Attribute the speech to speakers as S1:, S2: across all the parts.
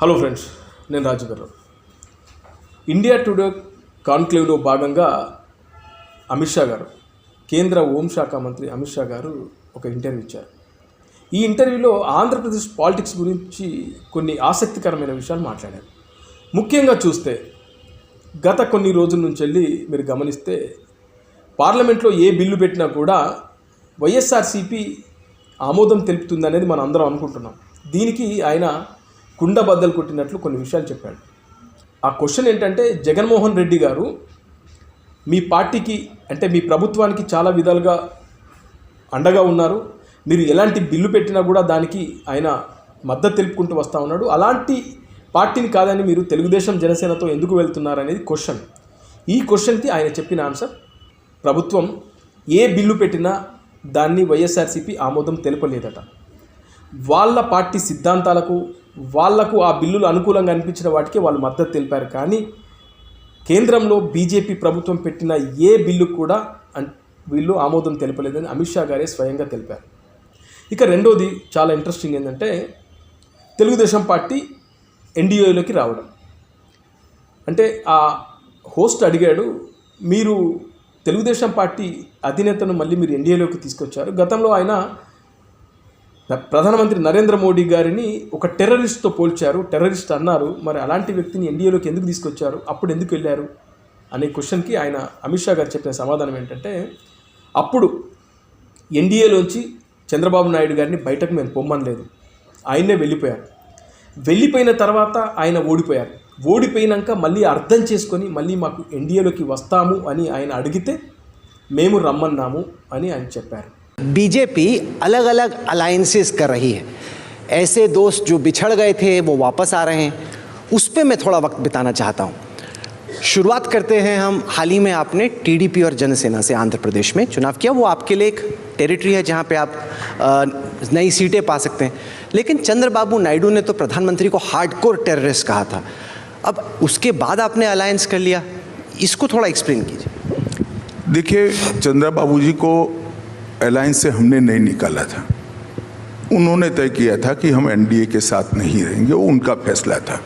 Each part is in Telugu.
S1: హలో ఫ్రెండ్స్ నేను రాజుగారు ఇండియా టుడే కాన్క్లేవ్లో భాగంగా అమిత్ షా గారు కేంద్ర హోంశాఖ మంత్రి అమిత్ షా గారు ఒక ఇంటర్వ్యూ ఇచ్చారు. ఈ ఇంటర్వ్యూలో ఆంధ్రప్రదేశ్ పాలిటిక్స్ గురించి కొన్ని ఆసక్తికరమైన విషయాలు మాట్లాడారు. ముఖ్యంగా చూస్తే గత కొన్ని రోజుల నుంచి వెళ్ళి మీరు గమనిస్తే పార్లమెంట్లో ఏ బిల్లు పెట్టినా కూడా వైఎస్ఆర్సీపీ ఆమోదం తెలుపుతుందనేది మనం అందరం అనుకుంటున్నాం. దీనికి ఆయన కుండ బద్దలు కొట్టినట్లు కొన్ని విషయాలు చెప్పాడు. ఆ క్వశ్చన్ ఏంటంటే జగన్మోహన్ రెడ్డి గారు మీ పార్టీకి అంటే మీ ప్రభుత్వానికి చాలా విధాలుగా అండగా ఉన్నారు. మీరు ఎలాంటి బిల్లు పెట్టినా కూడా దానికి ఆయన మద్దతు తెలుపుకుంటూ వస్తూ ఉన్నాడు. అలాంటి పార్టీని కాదని మీరు తెలుగుదేశం జనసేనతో ఎందుకు వెళ్తున్నారు అనేది క్వశ్చన్. ఈ క్వశ్చన్కి ఆయన చెప్పిన ఆన్సర్ ప్రభుత్వం ఏ బిల్లు పెట్టినా దాన్ని వైఎస్ఆర్సీపీ ఆమోదం తెలపలేదట. వాళ్ళ పార్టీ సిద్ధాంతాలకు వాళ్ళకు ఆ బిల్లులు అనుకూలంగా అనిపించిన వాటికి వాళ్ళు మద్దతు తెలిపారు. కానీ కేంద్రంలో బీజేపీ ప్రభుత్వం పెట్టిన ఏ బిల్లు కూడా వీళ్ళు ఆమోదం తెలపలేదని అమిత్ షా గారే స్వయంగా తెలిపారు. ఇక రెండోది చాలా ఇంట్రెస్టింగ్ ఏంటంటే తెలుగుదేశం పార్టీ ఎన్డీఏలోకి రావడం. అంటే ఆ హోస్ట్ అడిగాడు మీరు తెలుగుదేశం పార్టీ అధినేతను మళ్ళీ మీరు ఎన్డీఏలోకి తీసుకొచ్చారు. గతంలో ఆయన ప్రధానమంత్రి నరేంద్ర మోడీ గారిని ఒక టెర్రరిస్ట్తో పోల్చారు. టెర్రరిస్ట్ అన్నారు మరి అలాంటి వ్యక్తిని ఎన్డీఏలోకి ఎందుకు తీసుకొచ్చారు? అప్పుడు ఎందుకు వెళ్ళారు? అనే క్వశ్చన్కి ఆయన అమిత్ షా గారు చెప్పిన సమాధానం ఏంటంటే అప్పుడు ఎన్డీఏలోంచి చంద్రబాబు నాయుడు గారిని బయటకు మేము పొమ్మనలేదు. ఆయన్నే వెళ్ళిపోయారు. వెళ్ళిపోయిన తర్వాత ఆయన ఓడిపోయారు. ఓడిపోయినాక మళ్ళీ అర్థం చేసుకొని మళ్ళీ మాకు ఎన్డీఏలోకి వస్తాము అని ఆయన అడిగితే మేము రమ్మన్నాము అని ఆయన చెప్పారు.
S2: बीजेपी अलग अलग अलायंसेस कर रही है। ऐसे दोस्त जो बिछड़ गए थे, वो वापस आ रहे हैं। उस पर मैं थोड़ा वक्त बिताना चाहता हूँ। शुरुआत करते हैं हम हाल ही में आपने टीडीपी और जनसेना से आंध्र प्रदेश में। चुनाव किया, वो आपके लिए एक टेरिटरी है जहाँ पे आप नई सीटें पा सकते हैं। लेकिन चंद्रबाबू नायडू ने तो प्रधानमंत्री को हार्डकोर टेररिस्ट कहा था। अब उसके बाद आपने अलायंस कर लिया। इसको थोड़ा एक्सप्लेन कीजिए।
S3: देखिए चंद्रा बाबू जी को अलायंस से हमने नहीं निकाला था उन्होंने तय किया था कि हम एनडीए के साथ नहीं रहेंगे वो उनका फैसला था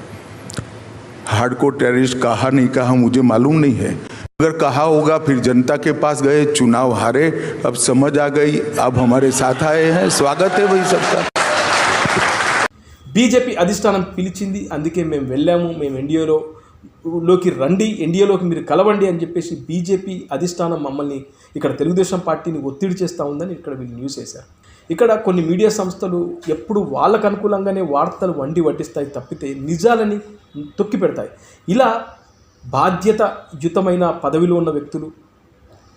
S3: हार्डकोर टेररिस्ट कहा नहीं कहा मुझे मालूम नहीं है अगर कहा होगा फिर जनता के पास गए चुनाव हारे अब समझ आ गई अब हमारे साथ आए हैं स्वागत है वही सबका
S1: బీజేపీ అధిష్టానం పిలిచింది అందుకే మేము వెళ్ళాము మేము ఎన్డీఏలో లోకి రండి ఎన్డీఏలోకి మీరు కలవండి అని చెప్పేసి బీజేపీ అధిష్టానం మమ్మల్ని ఇక్కడ తెలుగుదేశం పార్టీని ఒత్తిడి చేస్తూ ఉందని ఇక్కడ వీళ్ళు న్యూస్ వేశారు. ఇక్కడ కొన్ని మీడియా సంస్థలు ఎప్పుడు వాళ్ళకు అనుకూలంగానే వార్తలు వండి వడ్డిస్తాయి తప్పితే నిజాలని తొక్కి పెడతాయి. ఇలా బాధ్యతయుతమైన పదవిలో ఉన్న వ్యక్తులు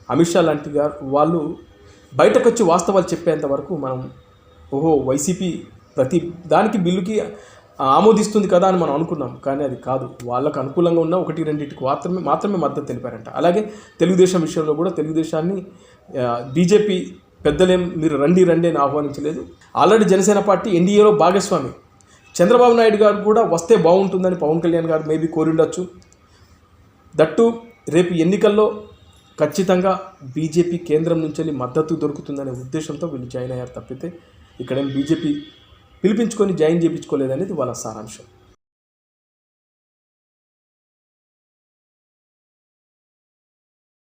S1: అమిత్ షా లాంటి గారు వాళ్ళు బయటకు వచ్చి వాస్తవాలు చెప్పేంత వరకు మనం ఓహో వైసీపీ ప్రతి దానికి బిల్లుకి ఆమోదిస్తుంది కదా అని మనం అనుకున్నాం. కానీ అది కాదు. వాళ్ళకు అనుకూలంగా ఉన్న ఒకటి రెండింటికి మాత్రమే మాత్రమే మద్దతు తెలిపారంట. అలాగే తెలుగుదేశం విషయంలో కూడా తెలుగుదేశాన్ని బీజేపీ పెద్దలేం మీరు రండి రండి అని ఆహ్వానించలేదు. ఆల్రెడీ జనసేన పార్టీ ఎన్డీఏలో భాగస్వామి. చంద్రబాబు నాయుడు గారు కూడా వస్తే బాగుంటుందని పవన్ కళ్యాణ్ గారు మేబీ కోరిండొచ్చు దట్టు రేపు ఎన్నికల్లో ఖచ్చితంగా బీజేపీ కేంద్రం నుంచి వెళ్ళి మద్దతు దొరుకుతుందనే ఉద్దేశంతో వీళ్ళు జాయిన్ అయ్యారు తప్పితే ఇక్కడేం బీజేపీ పిలిపించుకొని జాయిన్ చేయించుకోలేదనేది వాళ్ళ సారాంశం.